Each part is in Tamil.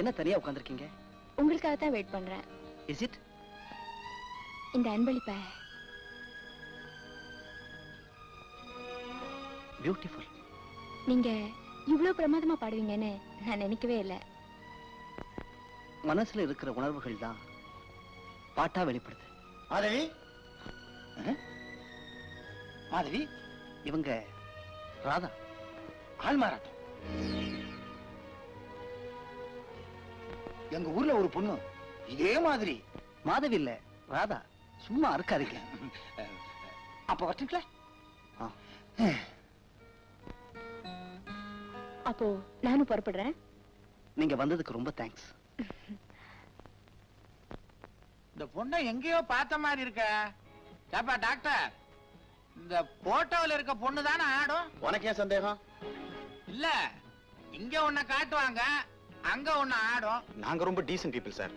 என்ன தனியா உட்காந்துருக்கீங்க உங்களுக்காக தான் வெயிட் பண்றேன். இஸ் இட் இந்த அன்பளிப்பை. பியூட்டிஃபுல் நீங்க இவ்ளோ பிரமாதமா பாடுவீங்கன்னு நான் நினைக்கவே இல்லை. மனசுல இருக்கிற உணர்வுகள் தான் பாட்டா வெளிப்படுது. மாதவி? மாதவி? இவங்க ராதா. ஆள் எங்க ஊர்ல ஒரு பொண்ணு. இதே மாதிரி. மாதவி இல்ல ராதா. சும்மா இருக்காதீங்க அப்ப வரட்டுங்களா அப்போ நானும் புறப்படுறேன். நீங்க வந்ததுக்கு ரொம்ப தேங்க்ஸ் இந்த பொண்ணை எங்கேயோ பார்த்த மாதிரி இருக்க. ஏப்பா டாக்டர் இந்த போட்டோவில் இருக்க பொண்ணு தானே ஆடும்? உனக்கு ஏன் சந்தேகம்? இல்ல இங்க ஒண்ண காட்டுவாங்க. அங்க ஒண்ணு ஆடும். நாங்க ரொம்ப டீசன்ட் பீப்புள் சார்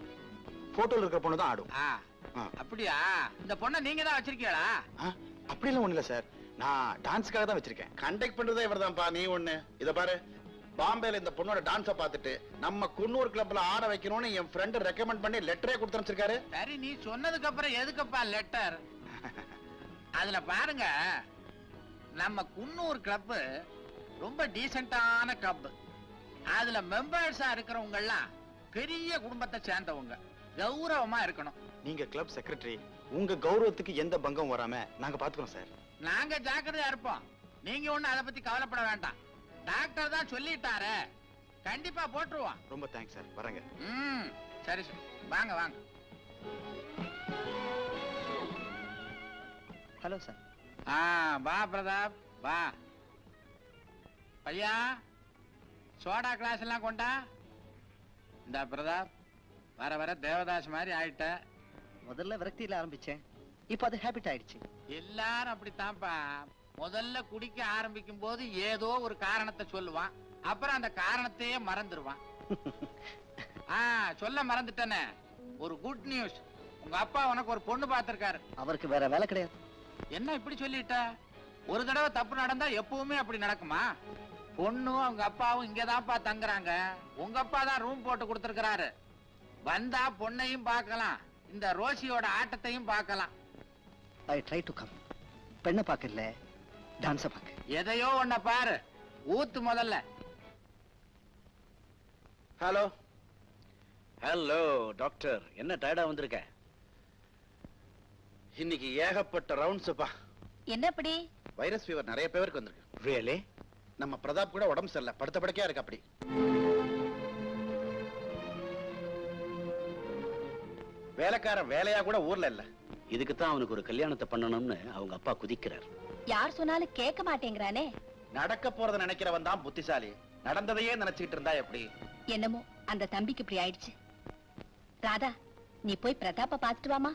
போட்டோல இருக்கிற பொண்ணு தான் ஆடும். ஆ, ஆ. அப்படியா? இந்த பொண்ணை நீங்க தான் வச்சிருக்கீங்களா? ஆ, அப்படியெல்லாம் ஒண்ணு இல்ல சார் நான் டான்ஸ்க்காக தான் வச்சிருக்கேன். கண்டக்ட் பண்றதே இவர்தான்ப்பா நீ ஒண்ணு. இத பாரு. பாம்பேல இந்த பொண்ணோட டான்ஸ பார்த்துட்டு நம்ம குன்னூர் கிளப்ல ஆட வைக்கணும்னு என் ஃப்ரெண்ட் ரெக்கமெண்ட் பண்ணி லெட்டரே கொடுத்து அனுப்பிச்சிருக்காரு. சரி நீ சொன்னதுக்கு அப்புறம் எதுக்குப்பா லெட்டர் அதுல பாருங்க நம்ம குன்னூர் கிளப் ரொம்ப டீசென்டான கிளப் அதுல மெம்பர்ஸா இருக்கிறவங்க எல்லாம் பெரிய குடும்பத்தை சேர்ந்தவங்க. கௌரவமா இருக்கணும். நீங்க கிளப் செக்ரட்டரி உங்க கௌரவத்துக்கு எந்த பங்கம் வராம நாங்க பாத்துக்கிறோம் சார் நாங்க ஜாக்கிரதையா இருப்போம். நீங்க ஒண்ணு அதை பத்தி கவலைப்பட வேண்டாம். டாக்டர் தான் சொல்லிட்டாரே. கண்டிப்பா போட்டுருவோம். ரொம்ப தேங்க்ஸ் சார் வரேங்க. ம் சரி சரி. வாங்க வாங்க. ஹலோ சார் ஆ வா பிரதாப் வா. பையா? சோடா கிளாஸ் எல்லாம் கொண்டா? இந்த பிரதாப் வர வர தேவதாஸ் மாதிரி ஆயிட்ட. முதல்ல விரக்தியில ஆரம்பிச்சேன். இப்போ அது ஹேபிட் ஆயிடுச்சு. எல்லாரும் அப்படித்தான்ப்பா. முதல்ல குடிக்க ஆரம்பிக்கும் போது ஏதோ ஒரு காரணத்தை சொல்லுவான். அப்புறம் அந்த காரணத்தையே மறந்துடுவான் ஆ சொல்ல மறந்துட்டேனே. ஒரு குட் நியூஸ் உங்க அப்பா உனக்கு ஒரு பொண்ணு பார்த்திருக்காரு. அவருக்கு வேற வேலை கிடையாது. என்ன இப்படி சொல்லிட்ட? ஒரு தடவை தப்பு நடந்தா எப்பவுமே அப்படி நடக்குமா? பொண்ணும் அவங்க அப்பாவும் இங்கதான்ப்பா தங்குறாங்க. உங்க அப்பா தான் ரூம் போட்டு கொடுத்திருக்கிறாரு. வந்தா பொண்ணையும் பார்க்கலாம். இந்த ரோசியோட ஆட்டத்தையும் பார்க்கலாம். ஐ ட்ரை டு கம் பெண்ணை பார்க்க இல்ல டான்ஸை பார்க்க. எதையோ ஒன்ன பாரு. ஊத்து முதல்ல. ஹலோ ஹலோ டாக்டர் என்ன டயர்டா வந்திருக்க? இன்னைக்கு ஏகப்பட்ட ரவுண்ட்ஸ்ப்பா என்ன அப்படி வைரஸ் ஃபீவர் நிறைய பேருக்கு வந்திருக்கு. ரியலி நம்ம பிரதாப் கூட உடம்பு சரியில்லை. படுத்த படுக்கையா இருக்கு அப்படி. வேலைக்காரன் வேலையா கூட ஊர்ல இல்ல. இதுக்கு தான் அவனுக்கு ஒரு கல்யாணத்தை பண்ணணும்னு அவங்க அப்பா குதிக்கிறார். யார் சொன்னாலும் கேட்க மாட்டேங்கிறானே. நடக்க போறத நினைக்கிறவன் தான் புத்திசாலி. நடந்ததையே நினைச்சுக்கிட்டு இருந்தா எப்படி? என்னமோ அந்த தம்பிக்கு இப்படி ஆயிடுச்சு. ராதா நீ போய் பிரதாப்ப பார்த்துட்டு வாமா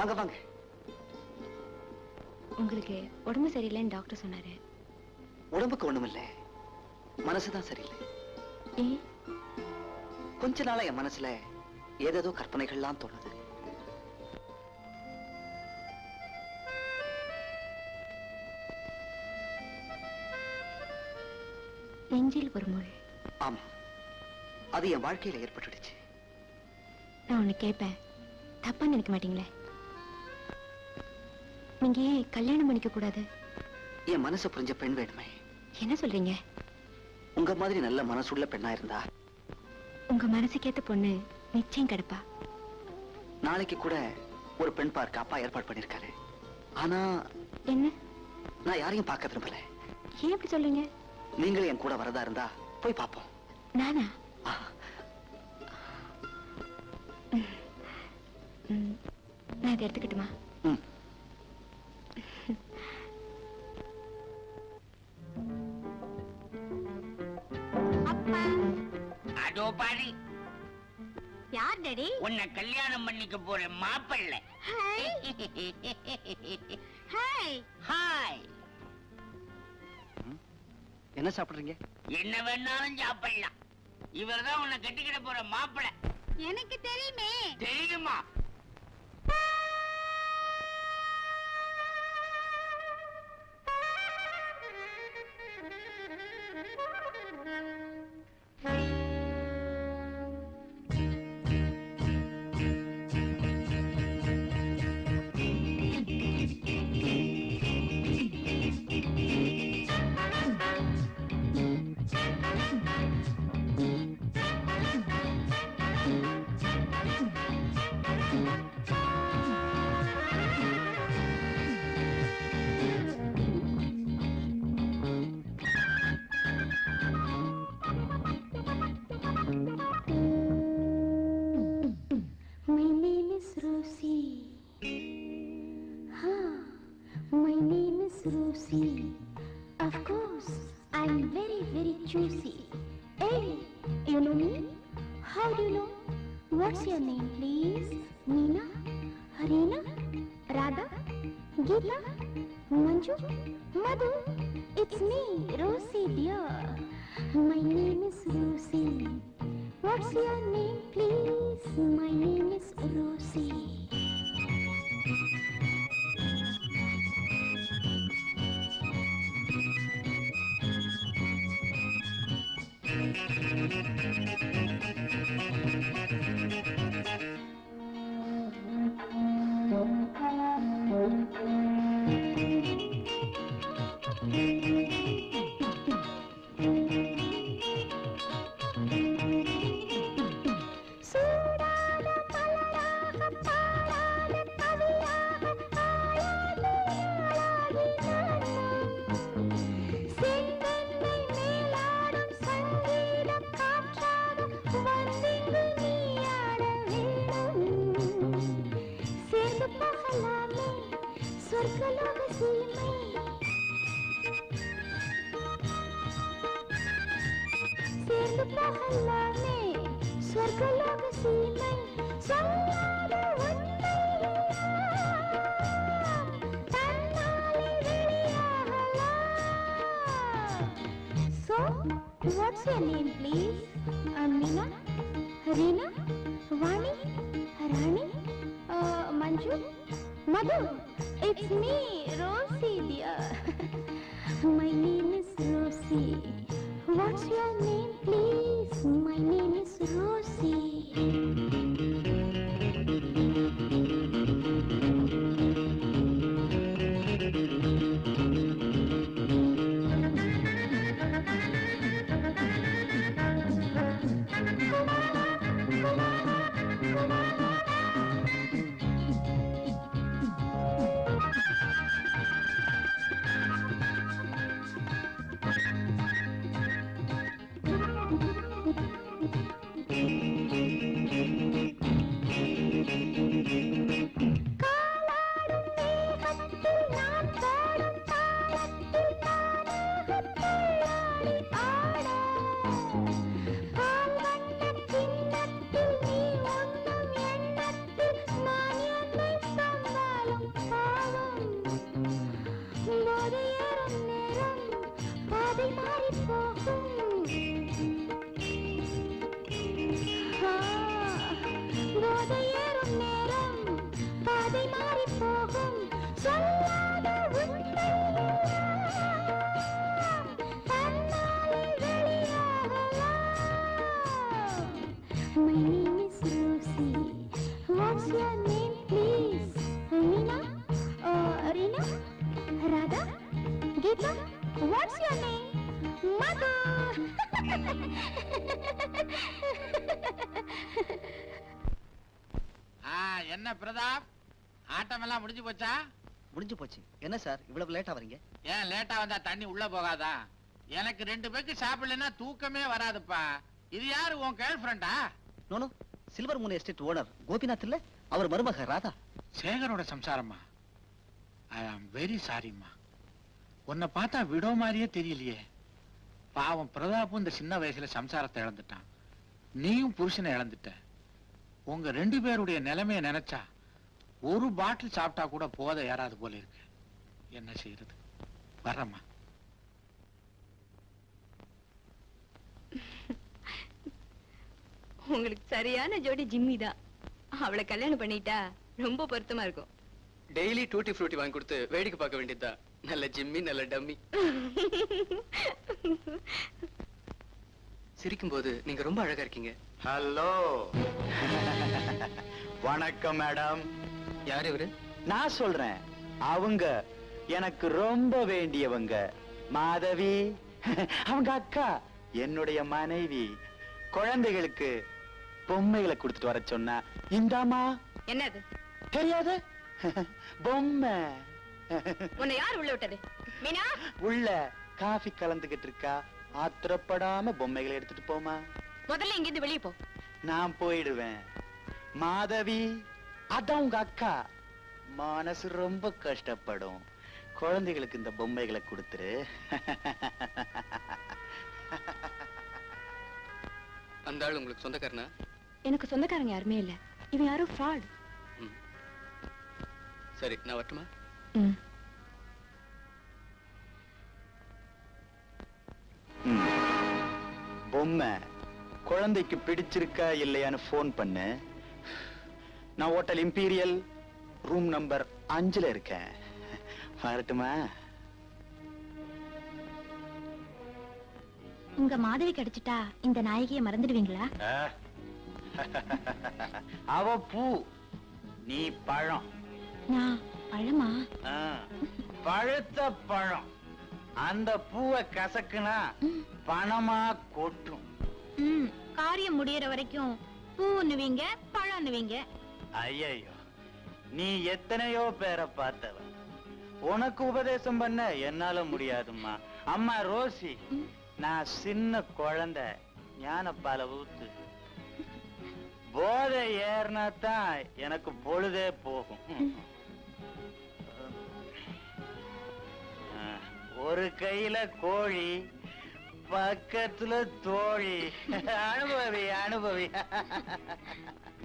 வாங்க வாங்க. உங்களுக்கு உடம்பு சரியில்லைன்னு டாக்டர் சொன்னாரு. உடம்புக்கு ஒண்ணுமில்ல. மனசுதான் சரியில்லை. கொஞ்ச நாளா என் மனசுல ஏதேதோ கற்பனைகள்லாம் தோணுது. நெஞ்சில் ஒரு முள். ஆமா. அது என் வாழ்க்கையில ஏற்பட்டுடுச்சு. நான் ஒண்ணு கேட்பேன் தப்பா நினைக்க மாட்டீங்களே? நீங்க ஏன் கல்யாணம் பண்ணிக்க கூடாது என் மனசை புரிஞ்ச பெண் வேணுமே. என்ன சொல்றீங்க? உங்க மாதிரி நல்ல மனசுள்ள பெண்ணா இருந்தா? உங்க மனசுக்கேத்த பொண்ணு நிச்சயம் கிடப்பா. நாளைக்கு கூட ஒரு பெண் பார்க்க அப்பா ஏற்பாடு பண்ணிருக்காரு. ஆனா என்ன? நான் யாரையும் பார்க்க விரும்பல. ஏன் இப்படி சொல்றீங்க? நீங்களும் என் கூட வரதா இருந்தா போய் பார்ப்போம். நானா? நான் இதை எடுத்துக்கிட்டுமா? யார் டாடி உன்னை கல்யாணம் பண்ணிக்க போற மாப்பிள்ளை. ஹாய். ஹாய். ஹாய். என்ன சாப்பிடுறீங்க? என்ன வேணாலும் சாப்பிடலாம். இவர்தான் உன்னை கட்டிக்கிட போற மாப்பிள்ளை. எனக்கு தெரியுமே. தெரியுமா? చూసి. Of course I'm very very చూసి ఏ you know me how do know what's your name please Meena Harina Radha Geeta Manju Madhu it's me Rosie dear my name is Rosie what's your name please my name is Rosie పహల్లనే స్వర్గలోక సీమై సంగాడు So, what's your name, please? Amina, Reena, Vani, Rani, uh, Manju, Madhu. It's me, Rosie, dear. My name is Rosie. What's your name, please? My name is Rosie. Your name? Mother! ஆ, என்ன பிரதாப்? ஆட்டம் எல்லாம் முடிஞ்சு போச்சா? முடிஞ்சு போச்சு. என்ன சார் இவ்வளவு லேட்டா வரீங்க? ஏன் லேட்டா வந்தா தண்ணி உள்ள போகாதா? எனக்கு ரெண்டு பேருக்கு சாப்பிடலன்னா தூக்கமே வராதுப்பா. இது யாரு உன் கேர்ள் ஃப்ரெண்டா no no silver moon estate owner Gopinath இல்ல? அவர் மருமக ராதா. சேகரோட சம்சாரம்மா. ஐ ஆம் வெரி சாரிம்மா உன்னை பார்த்தா விடோ மாதிரியே தெரியலையே. பாவம் பிரதாப்பும் இந்த சின்ன வயசுல சம்சாரத்தை இழந்துட்டான். நீயும் புருஷனை இழந்துட்ட. உங்க ரெண்டு பேருடைய நிலைமைய நினைச்சா ஒரு பாட்டில் சாப்பிட்டா கூட போத ஏறாது போல இருக்கு. என்ன செய்யறது? வர்றம்மா உங்களுக்கு சரியான ஜோடி ஜிம்மி தான். அவளை கல்யாணம் பண்ணிட்டா ரொம்ப பொருத்தமா இருக்கும். டெய்லி டூட்டி ஃப்ரூட்டி வாங்கி கொடுத்து வேடிக்கை பார்க்க வேண்டியதுதான். நல்ல ஜிம்மி நல்ல டம்மி. சிரிக்கும்போது நீங்க ரொம்ப அழகா இருக்கீங்க. ஹலோ. வணக்கம் மேடம். யார் இவரு? நான் சொல்றேன். அவங்க எனக்கு ரொம்ப வேண்டியவங்க. மாதவி அவங்க அக்கா என்னுடைய மனைவி. குழந்தைகளுக்கு பொம்மைகளை கொடுத்துட்டு வர சொன்னா இந்தாமா என்னது? தெரியாது? பொம்மை. உன்னை யார் உள்ள விட்டது? மீனா? உள்ள காஃபி கலந்துகிட்டு இருக்கா? ஆத்திரப்படாம பொம்மைகளை எடுத்துட்டு போமா முதல்ல இங்கிருந்து வெளியே போ. நான் போயிடுவேன். மாதவி அதான் உங்க அக்கா. மனசு ரொம்ப கஷ்டப்படும். குழந்தைகளுக்கு இந்த பொம்மைகளை கொடுத்துரு. அந்த ஆள் உங்களுக்கு சொந்தக்காரனா? எனக்கு சொந்தக்காரங்க யாருமே இல்ல. இவன் யாரும் ஃப்ராட் சரி நான் வரட்டுமா. பொம்மை. குழந்தைக்கு பிடிச்சிருக்கா இல்லையான்னு ஃபோன் பண்ணு. நான் ஹோட்டல் இம்பீரியல் ரூம் நம்பர் அஞ்சுல இருக்கேன். வரட்டுமா? உங்க மாதவி கிடைச்சிட்டா இந்த நாயகியை மறந்துடுவீங்களா. அவ பூ. நீ பழம். நான் பழமா. பழுத்த பழம். அந்த பூவை கசக்குனா பணமா கொட்டும். காரியம் முடியற வரைக்கும் பூன்னுவீங்க பழம்னுவீங்க ஐயையோ நீ எத்தனையோ பேரை பார்த்தவ. உனக்கு உபதேசம் பண்ண என்னால முடியாதும்மா. அம்மா ரோசி நான் சின்ன குழந்தை ஞானப்பால ஊத்து. போதை ஏறினா தான் எனக்கு பொழுதே போகும். ஒரு கையில கோழி பக்கத்துல தோழி. அனுபவி அனுபவி